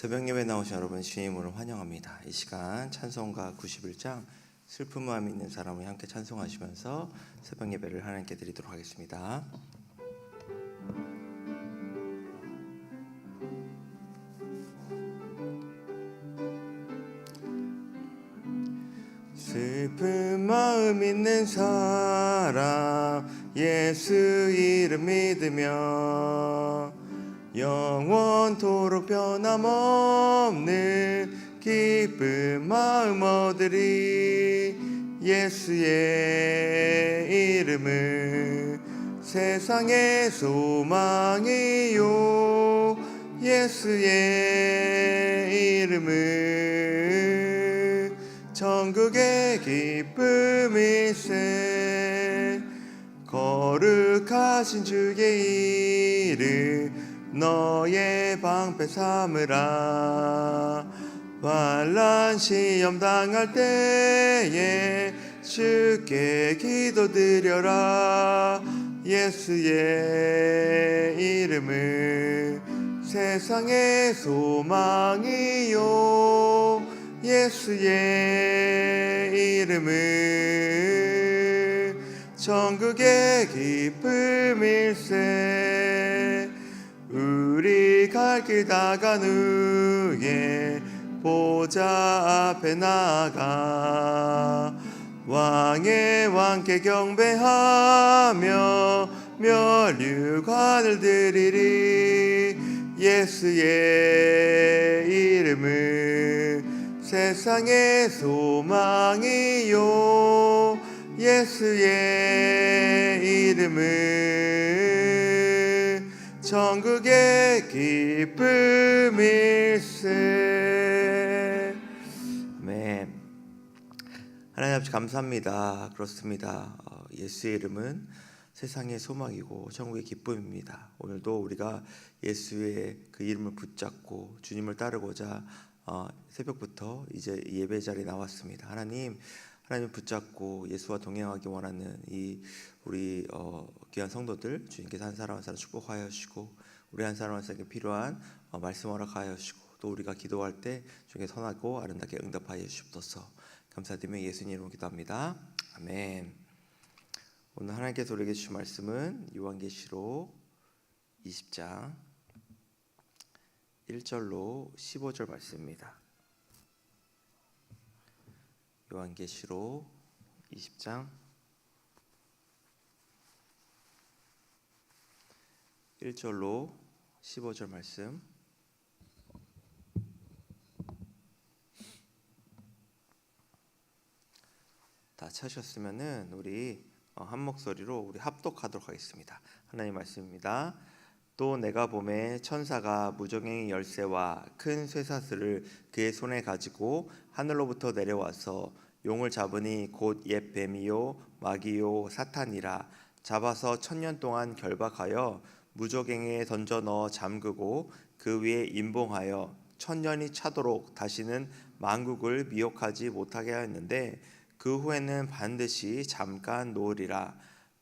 새벽 예배 나오신 여러분 주님으로 환영합니다. 이 시간 찬송가 91장 슬픈 마음 있는 사람을 함께 찬송하시면서 새벽 예배를 하나님께 드리도록 하겠습니다. 슬픈 마음 있는 사람 예수 이름 믿으며 영원토록 변함없는 기쁜 마음 얻으리. 예수의 이름은 세상의 소망이요. 예수의 이름은 천국의 기쁨일세. 거룩하신 주의 이름 너의 방패 삼으라. 환란 시험 당할 때에 주께 기도드려라. 예수의 이름은 세상의 소망이요. 예수의 이름은 천국의 기쁨일세 우리 갈길 다간 후에 보좌 앞에 나가 왕의 왕께 경배하며 멸류관을 드리리. 예수의 이름은 세상의 소망이요. 예수의 이름은 천국의 기쁨일세. 아멘. 하나님 아버지 감사합니다. 그렇습니다. 어, 예수의 이름은 세상의 소망이고 천국의 기쁨입니다. 오늘도 우리가 예수의 그 이름을 붙잡고 주님을 따르고자 어, 새벽부터 이제 예배 자리에 나왔습니다. 하나님 하나님 붙잡고 예수와 동행하기 원하는 이 우리 어, 귀한 성도들 주님께서 한 사람 한 사람 축복하여 주시고 우리 한 사람 한 사람에게 필요한 어, 말씀 허락하여 주시고 또 우리가 기도할 때 주께 선하고 아름답게 응답하여 주옵소서. 감사드리며 예수님 이름으로 기도합니다. 아멘. 오늘 하나님께서 우리에게 주신 말씀은 요한계시록 20장 1절로 15절 말씀입니다. 요한계시록 20장 1절로 15절 말씀 다 찾으셨으면은 우리 어, 한 목소리로 우리 합독하도록 하겠습니다. 하나님 말씀입니다. 또 내가 봄에 천사가 무적행의 열쇠와 큰 쇠사슬을 그의 손에 가지고 하늘로부터 내려와서 용을 잡으니 곧 옛 뱀이요 마귀요 사탄이라 잡아서 천년 동안 결박하여 무적행에 던져 넣어 잠그고 그 위에 임봉하여 천년이 차도록 다시는 만국을 미혹하지 못하게 하였는데 그 후에는 반드시 잠깐 놓으리라.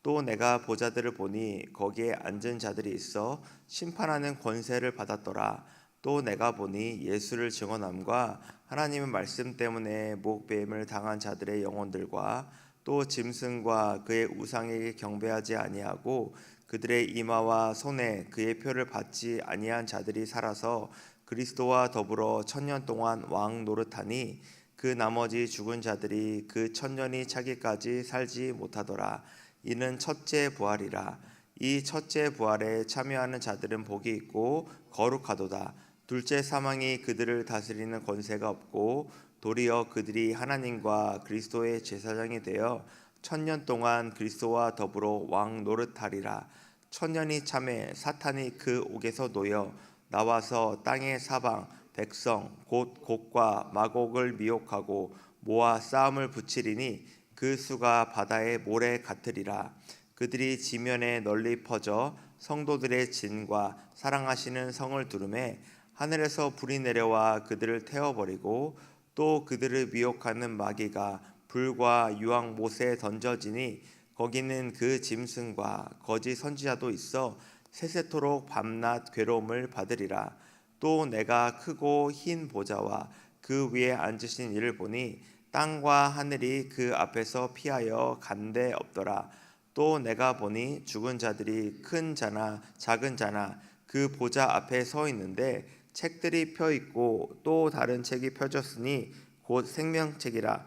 또 내가 보자들을 보니 거기에 앉은 자들이 있어 심판하는 권세를 받았더라. 또 내가 보니 예수를 증언함과 하나님의 말씀 때문에 목배임을 당한 자들의 영혼들과 또 짐승과 그의 우상에게 경배하지 아니하고 그들의 이마와 손에 그의 표를 받지 아니한 자들이 살아서 그리스도와 더불어 천년 동안 왕 노릇하니 그 나머지 죽은 자들이 그 천년이 차기까지 살지 못하더라. 이는 첫째 부활이라. 이 첫째 부활에 참여하는 자들은 복이 있고 거룩하도다. 둘째 사망이 그들을 다스리는 권세가 없고 도리어 그들이 하나님과 그리스도의 제사장이 되어 천년 동안 그리스도와 더불어 왕 노릇하리라. 천년이 참에 사탄이 그 옥에서 놓여 나와서 땅의 사방 백성 곧 곡과 마곡을 미혹하고 모아 싸움을 붙이리니 그 수가 바다의 모래 같으리라. 그들이 지면에 널리 퍼져 성도들의 진과 사랑하시는 성을 두름에 하늘에서 불이 내려와 그들을 태워버리고 또 그들을 미혹하는 마귀가 불과 유황 못에 던져지니 거기는 그 짐승과 거짓 선지자도 있어 세세토록 밤낮 괴로움을 받으리라 또 내가 크고 흰 보좌와 그 위에 앉으신 이를 보니 땅과 하늘이 그 앞에서 피하여 간데 없더라. 또 내가 보니 죽은 자들이 큰 자나 작은 자나 그 보좌 앞에 서 있는데 책들이 펴 있고 또 다른 책이 펴졌으니 곧 생명책이라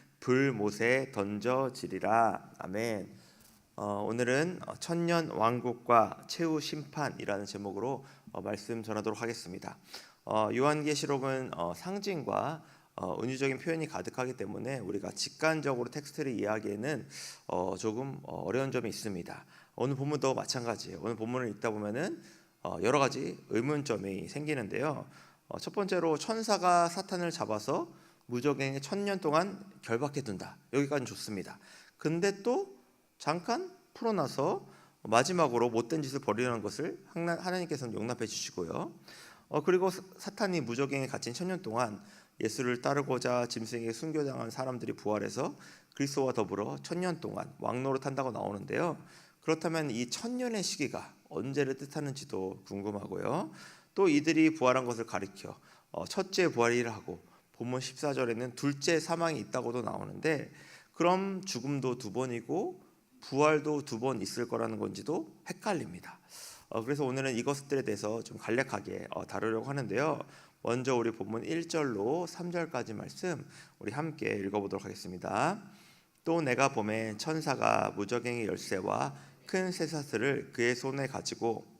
불못에 던져지리라 아멘. 어, 오늘은 천년 왕국과 최후 심판이라는 제목으로 어, 말씀 전하도록 하겠습니다. 어, 요한계시록은 어, 상징과 어, 은유적인 표현이 가득하기 때문에 우리가 직관적으로 텍스트를 이해하기에는 어, 조금 어, 어려운 점이 있습니다. 오늘 본문도 마찬가지예요. 오늘 본문을 읽다 보면은 어, 여러 가지 의문점이 생기는데요. 어, 첫 번째로 천사가 사탄을 잡아서 무적행에 천년 동안 결박해 둔다. 여기까지는 좋습니다. 근데 또 잠깐 풀어놔서 마지막으로 못된 짓을 벌이려는 것을 하나- 하나님께서는 용납해 주시고요. 어, 그리고 사- 사탄이 무적행에 갇힌 천년 동안 예수를 따르고자 짐승에게 순교당한 사람들이 부활해서 그리스도와 더불어 천년 동안 왕노릇 한다고 나오는데요. 그렇다면 이 천년의 시기가 언제를 뜻하는지도 궁금하고요. 또 이들이 부활한 것을 가리켜 어, 첫째 부활이라 하고 본문 14절에는 둘째 사망이 있다고도 나오는데 그럼 죽음도 두 번이고 부활도 두 번 있을 거라는 건지도 헷갈립니다. 어, 그래서 오늘은 이것들에 대해서 좀 간략하게 어, 다루려고 하는데요. 먼저 우리 본문 1절로 3절까지 말씀 우리 함께 읽어보도록 하겠습니다. 또 내가 봄에 천사가 무적행의 열쇠와 큰 쇠사슬을 그의 손에 가지고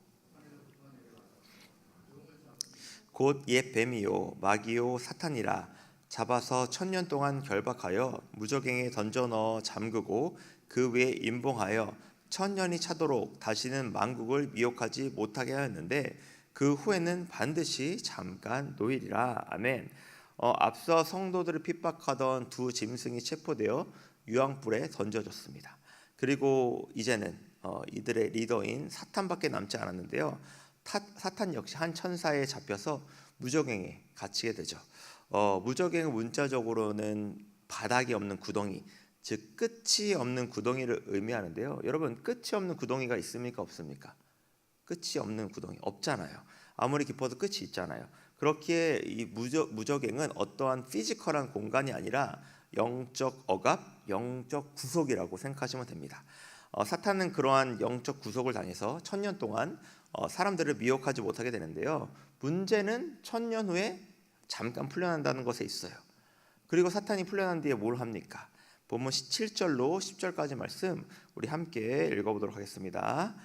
곧 옛 뱀이요 마귀요 사탄이라 잡아서 천년 동안 결박하여 무적행에 던져 넣어 잠그고 그 위에 임봉하여 천년이 차도록 다시는 만국을 미혹하지 못하게 하였는데 그 후에는 반드시 잠깐 노일이라 아멘. 어, 앞서 성도들을 핍박하던 두 짐승이 체포되어 유황불에 던져졌습니다. 그리고 이제는 어, 이들의 리더인 사탄밖에 남지 않았는데요. 타, 사탄 역시 한 천사에 잡혀서 무적행에 갇히게 되죠. 어, 무적행은 문자적으로는 바닥이 없는 구덩이, 즉 끝이 없는 구덩이를 의미하는데요. 여러분 끝이 없는 구덩이가 있습니까 없습니까? 끝이 없는 구덩이 없잖아요. 아무리 깊어도 끝이 있잖아요. 그렇기에 이 무적, 무적행은 어떠한 피지컬한 공간이 아니라 영적 억압, 영적 구속이라고 생각하시면 됩니다. 어, 사탄은 그러한 영적 구속을 당해서 천년 동안 어, 사람들을 미혹하지 못하게 되는데요. 문제는 천년 후에 잠깐 풀려난다는 것에 있어요. 그리고 사탄이 풀려난 뒤에 뭘 합니까? 본문 17절로 10절까지 말씀 우리 함께 읽어보도록 하겠습니다.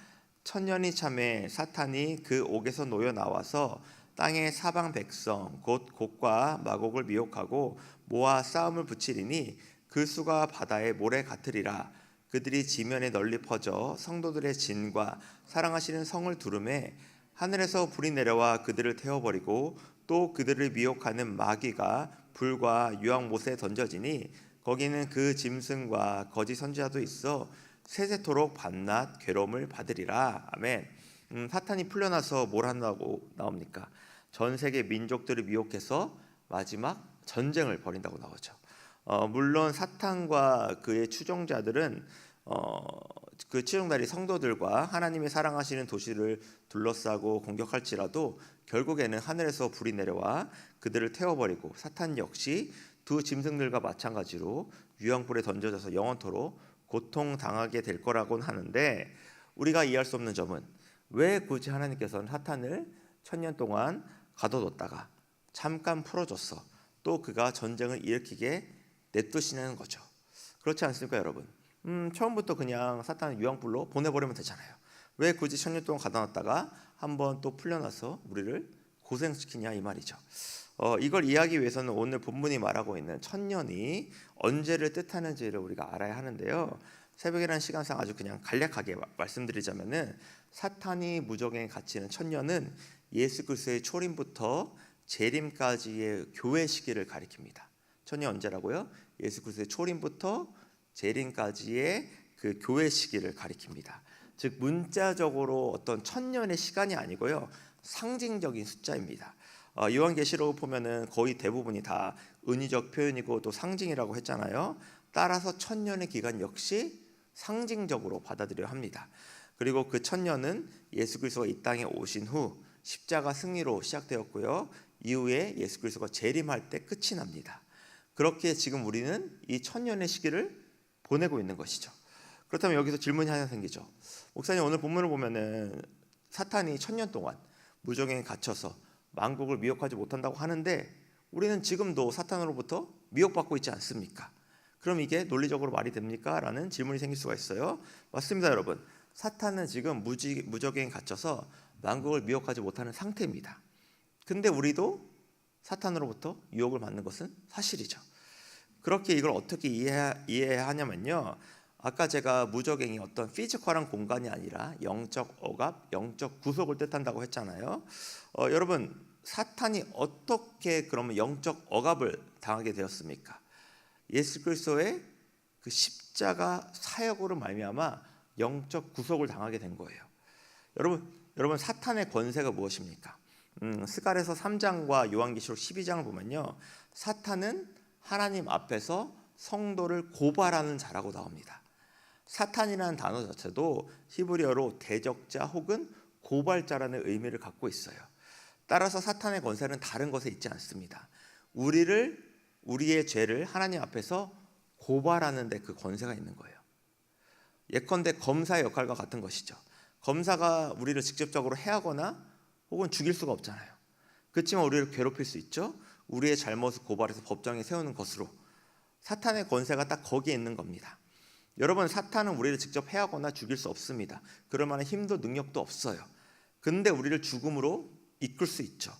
천년이 참에 사탄이 그 옥에서 놓여 나와서 땅의 사방 백성 곧 곡과 마곡을 미혹하고 모아 싸움을 붙이리니 그 수가 바다의 모래 같으리라 그들이 지면에 널리 퍼져 성도들의 진과 사랑하시는 성을 두름에 하늘에서 불이 내려와 그들을 태워버리고 또 그들을 미혹하는 마귀가 불과 유황못에 던져지니 거기는 그 짐승과 거짓 선지자도 있어 세세토록 밤낮 괴로움을 받으리라 아멘. 음, 사탄이 풀려나서 뭘 한다고 나옵니까? 전 세계 민족들을 미혹해서 마지막 전쟁을 벌인다고 나오죠. 어, 물론 사탄과 그의 추종자들은 어, 그 추종자리 성도들과 하나님이 사랑하시는 도시를 둘러싸고 공격할지라도 결국에는 하늘에서 불이 내려와 그들을 태워버리고 사탄 역시 두 짐승들과 마찬가지로 유황불에 던져져서 영원토록 고통 당하게 될 거라고는 하는데 우리가 이해할 수 없는 점은 왜 굳이 하나님께서는 사탄을 천년 동안 가둬뒀다가 잠깐 풀어줬어? 또 그가 전쟁을 일으키게 냅두시는 거죠. 그렇지 않습니까, 여러분? 음, 처음부터 그냥 사탄을 유황불로 보내버리면 되잖아요. 왜 굳이 천년 동안 가둬놨다가 한 번 또 풀려나서 우리를 고생시키냐 이 말이죠. 어, 이걸 이해하기 위해서는 오늘 본문이 말하고 있는 천년이 언제를 뜻하는지를 우리가 알아야 하는데요. 새벽이라는 시간상 아주 그냥 간략하게 마- 말씀드리자면은 사탄이 무적행에 갇히는 천년은 예수 그리스도의 초림부터 재림까지의 교회 시기를 가리킵니다. 천년 언제라고요? 예수 그리스도의 초림부터 재림까지의 그 교회 시기를 가리킵니다. 즉 문자적으로 어떤 천년의 시간이 아니고요. 상징적인 숫자입니다. 어, 요한계시록 보면은 거의 대부분이 다 은유적 표현이고 또 상징이라고 했잖아요. 따라서 천년의 기간 역시 상징적으로 받아들여야 합니다. 그리고 그 천년은 예수 그리스도가 이 땅에 오신 후 십자가 승리로 시작되었고요. 이후에 예수 그리스도가 재림할 때 끝이 납니다. 그렇게 지금 우리는 이 천년의 시기를 보내고 있는 것이죠. 그렇다면 여기서 질문이 하나 생기죠. 목사님 오늘 본문을 보면은 사탄이 천년 동안 무정에 갇혀서 만국을 미혹하지 못한다고 하는데 우리는 지금도 사탄으로부터 미혹받고 있지 않습니까? 그럼 이게 논리적으로 말이 됩니까? 라는 질문이 생길 수가 있어요. 맞습니다, 여러분. 사탄은 지금 무지, 무적에 갇혀서 만국을 미혹하지 못하는 상태입니다. 근데 우리도 사탄으로부터 유혹을 받는 것은 사실이죠. 그렇게 이걸 어떻게 이해, 이해 하냐면요. 아까 제가 무적행이 어떤 피지컬한 공간이 아니라 영적 억압, 영적 구속을 뜻한다고 했잖아요. 어, 여러분 사탄이 어떻게 그러면 영적 억압을 당하게 되었습니까? 예수 그리스도의 그 십자가 사역으로 말미암아 영적 구속을 당하게 된 거예요. 여러분, 여러분 사탄의 권세가 무엇입니까? 음, 스갈에서 3장과 요한계시록 12장을 보면요, 사탄은 하나님 앞에서 성도를 고발하는 자라고 나옵니다. 사탄이라는 단어 자체도 히브리어로 대적자 혹은 고발자라는 의미를 갖고 있어요. 따라서 사탄의 권세는 다른 것에 있지 않습니다. 우리를 우리의 죄를 하나님 앞에서 고발하는 데 그 권세가 있는 거예요. 예컨대 검사의 역할과 같은 것이죠. 검사가 우리를 직접적으로 해하거나 혹은 죽일 수가 없잖아요. 그렇지만 우리를 괴롭힐 수 있죠. 우리의 잘못을 고발해서 법정에 세우는 것으로 사탄의 권세가 딱 거기에 있는 겁니다. 여러분 사탄은 우리를 직접 해하거나 죽일 수 없습니다. 그럴 만한 힘도 능력도 없어요. 근데 우리를 죽음으로 이끌 수 있죠.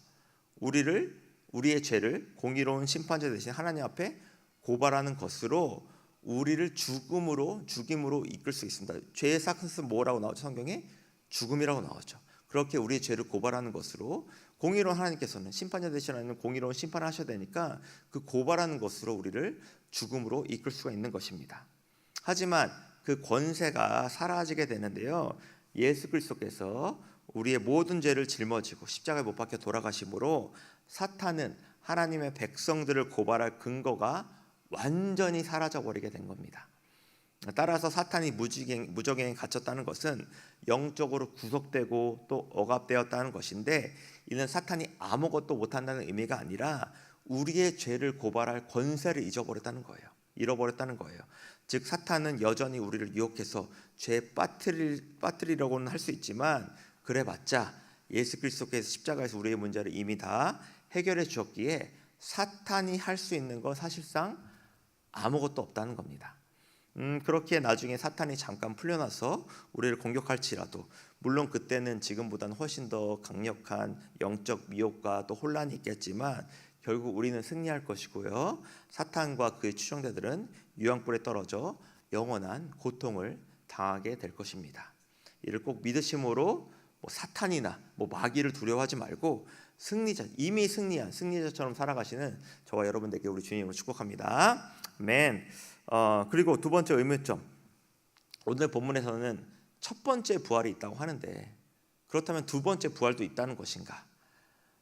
우리를 우리의 죄를 공의로운 심판자 대신 하나님 앞에 고발하는 것으로 우리를 죽음으로 죽임으로 이끌 수 있습니다. 죄의 삭은 뭐라고 나오죠? 성경에 죽음이라고 나오죠. 그렇게 우리의 죄를 고발하는 것으로 공의로운 하나님께서는 심판자 되시는 공의로운 심판을 하셔야 되니까 그 고발하는 것으로 우리를 죽음으로 이끌 수가 있는 것입니다. 하지만 그 권세가 사라지게 되는데요. 예수 그리스도께서 우리의 모든 죄를 짊어지고 십자가에 못 박혀 돌아가심으로 사탄은 하나님의 백성들을 고발할 근거가 완전히 사라져 버리게 된 겁니다. 따라서 사탄이 무지갱, 무적행에 갇혔다는 것은 영적으로 구속되고 또 억압되었다는 것인데 이는 사탄이 아무것도 못한다는 의미가 아니라 우리의 죄를 고발할 권세를 잊어버렸다는 거예요. 잃어버렸다는 거예요. 즉 사탄은 여전히 우리를 유혹해서 죄에 빠뜨리, 빠뜨리려고는 할 수 있지만 그래봤자 예수 그리스도께서 십자가에서 우리의 문제를 이미 다 해결해 주었기에 사탄이 할 수 있는 건 사실상 아무것도 없다는 겁니다. 음, 그렇게 나중에 사탄이 잠깐 풀려나서 우리를 공격할지라도 물론 그때는 지금보다는 훨씬 더 강력한 영적 미혹과 또 혼란이 있겠지만 결국 우리는 승리할 것이고요. 사탄과 그의 추종자들은 유황불에 떨어져 영원한 고통을 당하게 될 것입니다. 이를 꼭 믿으심으로 뭐 사탄이나 뭐 마귀를 두려워하지 말고 승리자 이미 승리한 승리자처럼 살아가시는 저와 여러분들께 우리 주님으로 축복합니다. 맨. 어, 그리고 두 번째 의문점. 오늘 본문에서는 첫 번째 부활이 있다고 하는데 그렇다면 두 번째 부활도 있다는 것인가?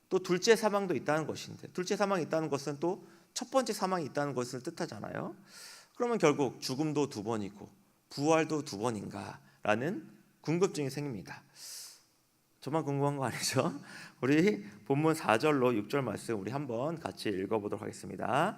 또 둘째 사망도 있다는 것인데 둘째 사망이 있다는 것은 또 첫 번째 사망이 있다는 것을 뜻하잖아요. 그러면 결국 죽음도 두 번이고 부활도 두 번인가라는 궁금증이 생깁니다. 저만 궁금한 거 아니죠? 우리 본문 4절로 6절 말씀 우리 한번 같이 읽어보도록 하겠습니다.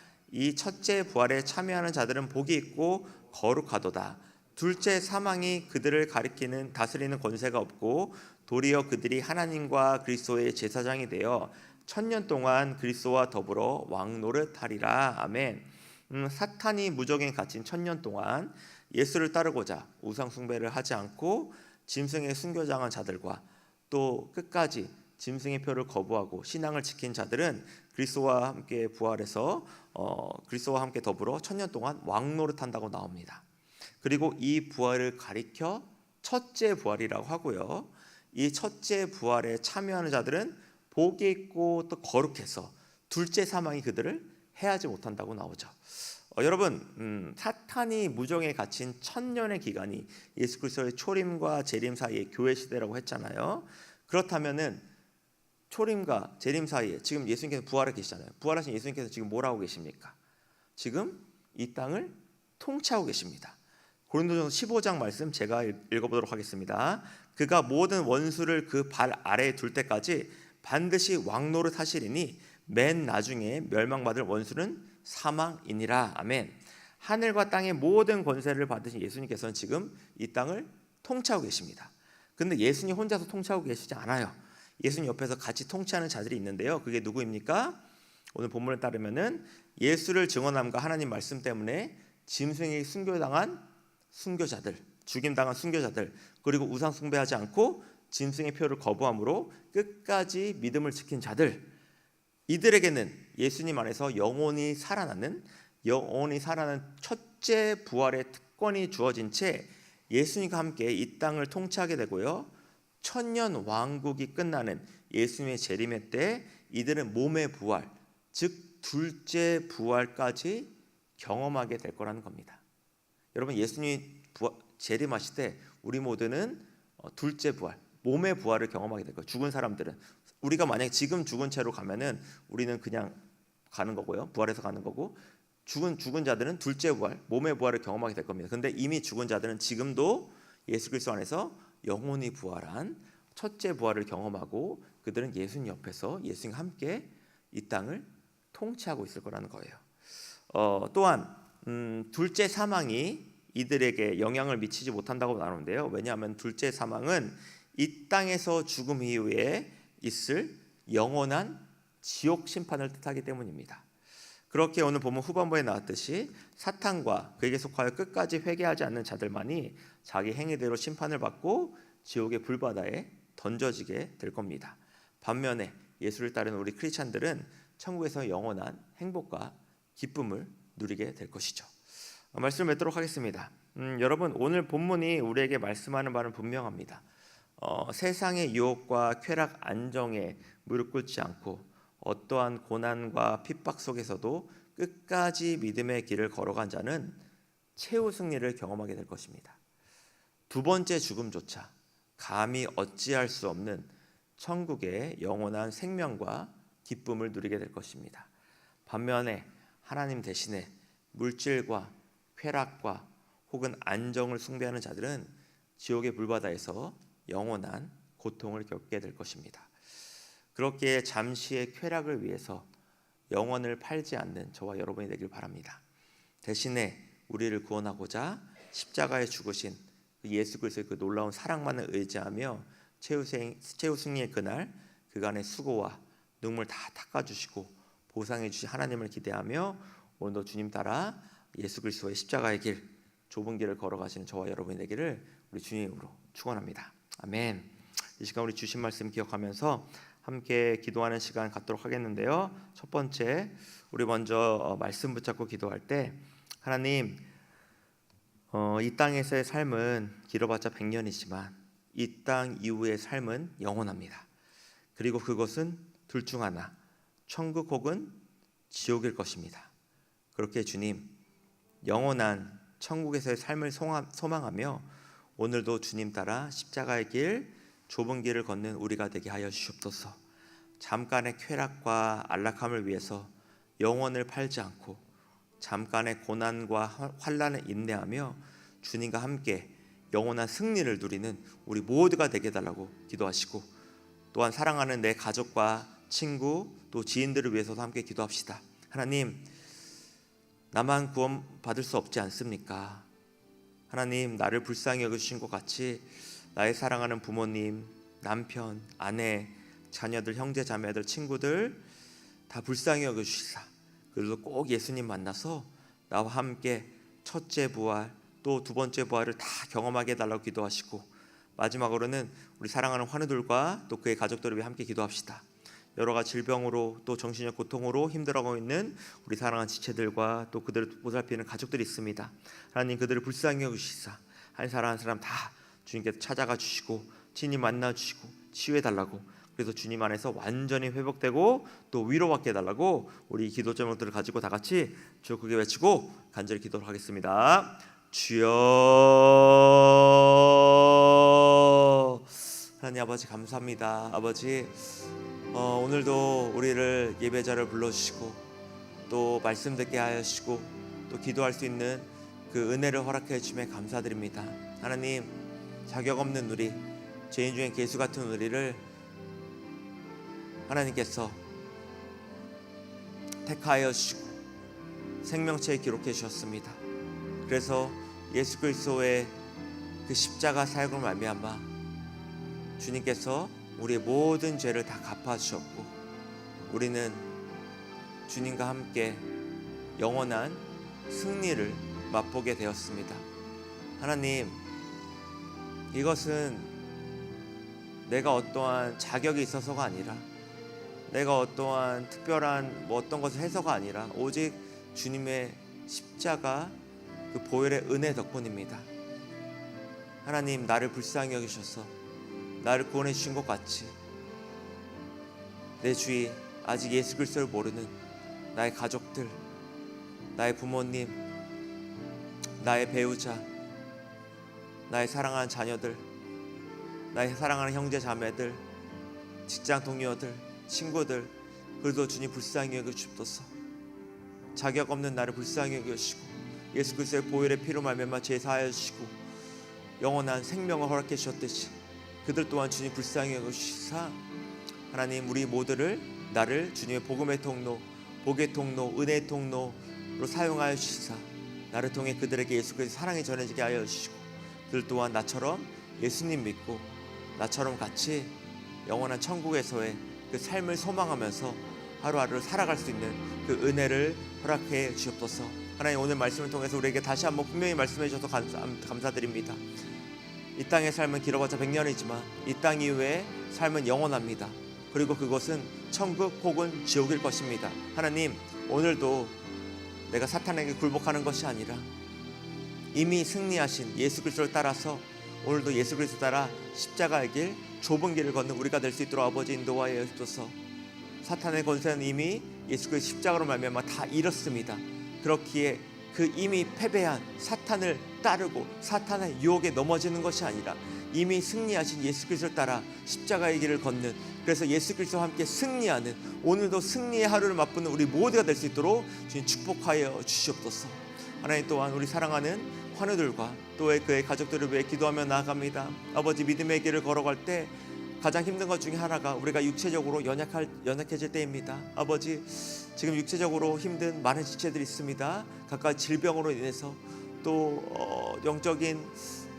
이 첫째 부활에 참여하는 자들은 복이 있고 거룩하도다 둘째 사망이 그들을 가리키는 다스리는 권세가 없고 도리어 그들이 하나님과 그리스도의 제사장이 되어 천년 동안 그리스도와 더불어 왕 노릇하리라 아멘. 음, 사탄이 무적에 갇힌 천년 동안 예수를 따르고자 우상 숭배를 하지 않고 짐승의 순교장한 자들과 또 끝까지 짐승의 표를 거부하고 신앙을 지킨 자들은 그리스도와 함께 부활해서 어, 그리스도와 함께 더불어 천년 동안 왕 노릇한다고 나옵니다. 그리고 이 부활을 가리켜 첫째 부활이라고 하고요. 이 첫째 부활에 참여하는 자들은 복이 있고 또 거룩해서 둘째 사망이 그들을 해하지 못한다고 나오죠. 어, 여러분 음, 사탄이 무정에 갇힌 천년의 기간이 예수 그리스도의 초림과 재림 사이의 교회 시대라고 했잖아요. 그렇다면은 초림과 재림 사이에 지금 예수님께서 부활해 계시잖아요. 부활하신 예수님께서 지금 뭘 하고 계십니까? 지금 이 땅을 통치하고 계십니다. 고린도전서 15장 말씀 제가 읽어보도록 하겠습니다. 그가 모든 원수를 그 발 아래에 둘 때까지 반드시 왕노릇 하시리니 맨 나중에 멸망받을 원수는 사망이니라. 아멘. 하늘과 땅의 모든 권세를 받으신 예수님께서는 지금 이 땅을 통치하고 계십니다. 근데 예수님 혼자서 통치하고 계시지 않아요. 예수님 옆에서 같이 통치하는 자들이 있는데요. 그게 누구입니까? 오늘 본문에 따르면은 예수를 증언함과 하나님 말씀 때문에 짐승에게 순교당한 순교자들, 죽임당한 순교자들, 그리고 우상 숭배하지 않고 짐승의 표를 거부함으로 끝까지 믿음을 지킨 자들, 이들에게는 예수님 안에서 영원히 살아나는 영원히 살아나는 첫째 부활의 특권이 주어진 채 예수님과 함께 이 땅을 통치하게 되고요. 천년 왕국이 끝나는 예수님의 재림의 때 이들은 몸의 부활, 즉 둘째 부활까지 경험하게 될 거라는 겁니다. 여러분 예수님이 부활, 재림하실 때 우리 모두는 어, 둘째 부활, 몸의 부활을 경험하게 될 거예요. 죽은 사람들은 우리가 만약 지금 죽은 채로 가면은 우리는 그냥 가는 거고요. 부활해서 가는 거고 죽은 죽은 자들은 둘째 부활, 몸의 부활을 경험하게 될 겁니다. 근데 이미 죽은 자들은 지금도 예수 그리스도 안에서 영혼이 부활한 첫째 부활을 경험하고 그들은 예수님 옆에서 예수님과 함께 이 땅을 통치하고 있을 거라는 거예요. 어, 또한 음, 둘째 사망이 이들에게 영향을 미치지 못한다고 나오는데요. 왜냐하면 둘째 사망은 이 땅에서 죽음 이후에 있을 영원한 지옥 심판을 뜻하기 때문입니다. 그렇게 오늘 보면 후반부에 나왔듯이 사탄과 그에게 속하여 끝까지 회개하지 않는 자들만이 자기 행위대로 심판을 받고 지옥의 불바다에 던져지게 될 겁니다. 반면에 예수를 따르는 우리 크리스찬들은 천국에서 영원한 행복과 기쁨을 누리게 될 것이죠. 말씀을 맺도록 하겠습니다. 음, 여러분 오늘 본문이 우리에게 말씀하는 바는 분명합니다. 어, 세상의 유혹과 쾌락 안정에 무릎 꿇지 않고 어떠한 고난과 핍박 속에서도 끝까지 믿음의 길을 걸어간 자는 최후 승리를 경험하게 될 것입니다. 두 번째 죽음조차 감히 어찌할 수 없는 천국의 영원한 생명과 기쁨을 누리게 될 것입니다. 반면에 하나님 대신에 물질과 쾌락과 혹은 안정을 숭배하는 자들은 지옥의 불바다에서 영원한 고통을 겪게 될 것입니다. 그렇게 잠시의 쾌락을 위해서 영원을 팔지 않는 저와 여러분이 되길 바랍니다. 대신에 우리를 구원하고자 십자가에 죽으신 그 예수 그리스도의 그 놀라운 사랑만을 의지하며 최후생 최후 승리의 그날 그간의 수고와 눈물 다 닦아 주시고 보상해 주신 하나님을 기대하며 오늘도 주님 따라 예수 그리스도의 십자가의 길 좁은 길을 걸어가시는 저와 여러분이 되기를 우리 주님으로 축원합니다. 아멘. 이 시간 우리 주신 말씀 기억하면서 함께 기도하는 시간 갖도록 하겠는데요. 첫 번째 우리 먼저 어, 말씀 붙잡고 기도할 때 하나님 어, 이 땅에서의 삶은 길어봤자 100년이지만 이 땅 이후의 삶은 영원합니다. 그리고 그것은 둘 중 하나 천국 혹은 지옥일 것입니다. 그렇게 주님 영원한 천국에서의 삶을 소망하며 오늘도 주님 따라 십자가의 길 좁은 길을 걷는 우리가 되게 하여 주옵소서. 잠깐의 쾌락과 안락함을 위해서 영혼을 팔지 않고 잠깐의 고난과 환란을 인내하며 주님과 함께 영원한 승리를 누리는 우리 모두가 되게 달라고 기도하시고 또한 사랑하는 내 가족과 친구 또 지인들을 위해서도 함께 기도합시다. 하나님 나만 구원 받을 수 없지 않습니까? 하나님 나를 불쌍히 여겨주신 것 같이 나의 사랑하는 부모님, 남편, 아내, 자녀들, 형제, 자매들, 친구들 다 불쌍히 여겨 주시사. 그래도 꼭 예수님 만나서 나와 함께 첫째 부활 또 두 번째 부활을 다 경험하게 해달라고 기도하시고 마지막으로는 우리 사랑하는 환우들과 또 그의 가족들을 위해 함께 기도합시다. 여러 가지 질병으로 또 정신적 고통으로 힘들어하고 있는 우리 사랑하는 지체들과 또 그들을 보살피는 가족들이 있습니다. 하나님 그들을 불쌍히 여기시사 한 사람 한 사람 다 주님께서 찾아가 주시고 친히 만나 주시고 치유해 달라고 그래서 주님 안에서 완전히 회복되고 또 위로받게 해달라고 우리 기도 제목들을 가지고 다 같이 주 크게 외치고 간절히 기도를 하겠습니다. 주여 하나님 아버지 감사합니다. 아버지 어, 오늘도 우리를 예배자를 불러주시고 또 말씀 듣게 하시고 또 기도할 수 있는 그 은혜를 허락해 주심에 감사드립니다. 하나님 자격 없는 우리 죄인 중에 개수 같은 우리를 하나님께서 택하여 주시고 생명체에 기록해 주셨습니다. 그래서 예수 그리스도의 그 십자가 사역을 말미암아 주님께서 우리의 모든 죄를 다 갚아 주셨고 우리는 주님과 함께 영원한 승리를 맛보게 되었습니다. 하나님 이것은 내가 어떠한 자격이 있어서가 아니라 내가 어떠한 특별한 뭐 어떤 것을 해서가 아니라 오직 주님의 십자가 그 보혈의 은혜 덕분입니다. 하나님 나를 불쌍히 여기셔서 나를 구원해 주신 것 같이 내 주위 아직 예수 그리스도를 모르는 나의 가족들, 나의 부모님, 나의 배우자, 나의 사랑하는 자녀들, 나의 사랑하는 형제 자매들, 직장 동료들, 친구들, 그래도 주님 불쌍히 여겨 주옵소서. 자격 없는 나를 불쌍히 여겨 주시고 예수 그리스도의 보혈의 피로 말미암아 죄 사하여 주시고 영원한 생명을 허락해 주셨듯이 그들 또한 주님 불쌍히 여겨 주시사 하나님 우리 모두를 나를 주님의 복음의 통로, 복의 통로, 은혜의 통로로 사용하여 주시사 나를 통해 그들에게 예수 그리스도의 사랑이 전해지게 하여 주시고 그 들 또한 나처럼 예수님 믿고 나처럼 같이 영원한 천국에서의 그 삶을 소망하면서 하루하루를 살아갈 수 있는 그 은혜를 허락해 주옵소서. 하나님 오늘 말씀을 통해서 우리에게 다시 한번 분명히 말씀해 주셔서 감사, 감사드립니다. 이 땅의 삶은 길어봤자 100년이지만 이 땅 이후의 삶은 영원합니다. 그리고 그것은 천국 혹은 지옥일 것입니다. 하나님 오늘도 내가 사탄에게 굴복하는 것이 아니라 이미 승리하신 예수 그리스도를 따라서 오늘도 예수 그리스도 따라 십자가의 길 좁은 길을 걷는 우리가 될 수 있도록 아버지 인도하여 주소서. 사탄의 권세는 이미 예수 그리스도 십자가로 말미암아 다 잃었습니다. 그렇기에 그 이미 패배한 사탄을 따르고 사탄의 유혹에 넘어지는 것이 아니라 이미 승리하신 예수 그리스도를 따라 십자가의 길을 걷는 그래서 예수 그리스도와 함께 승리하는 오늘도 승리의 하루를 맛보는 우리 모두가 될 수 있도록 주님 축복하여 주시옵소서. 하나님 또한 우리 사랑하는 환우들과 또 그의 가족들을 위해 기도하며 나아갑니다. 아버지 믿음의 길을 걸어갈 때 가장 힘든 것 중에 하나가 우리가 육체적으로 연약할 연약해질 때입니다. 아버지 지금 육체적으로 힘든 많은 지체들이 있습니다. 각각 질병으로 인해서 또 어, 영적인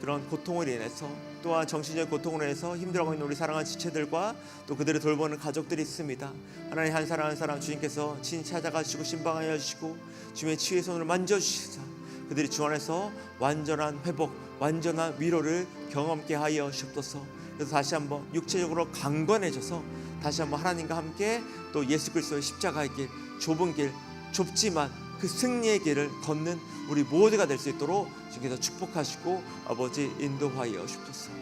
그런 고통을 인해서 또한 정신적 고통으로 인해서 힘들어하고 있는 우리 사랑하는 지체들과 또 그들을 돌보는 가족들이 있습니다. 하나님 한 사람 한 사람 주님께서 친히 찾아가 주시고 신방하여 주시고 주님의 치유의 손으로 만져 주시사 그들이 주 안에서 완전한 회복, 완전한 위로를 경험케 하여 주옵소서. 그래서 다시 한번 육체적으로 강건해져서 다시 한번 하나님과 함께 또 예수 그리스도의 십자가의 길, 좁은 길, 좁지만 그 승리의 길을 걷는 우리 모두가 될 수 있도록 주께서 축복하시고 아버지 인도하여 주옵소서.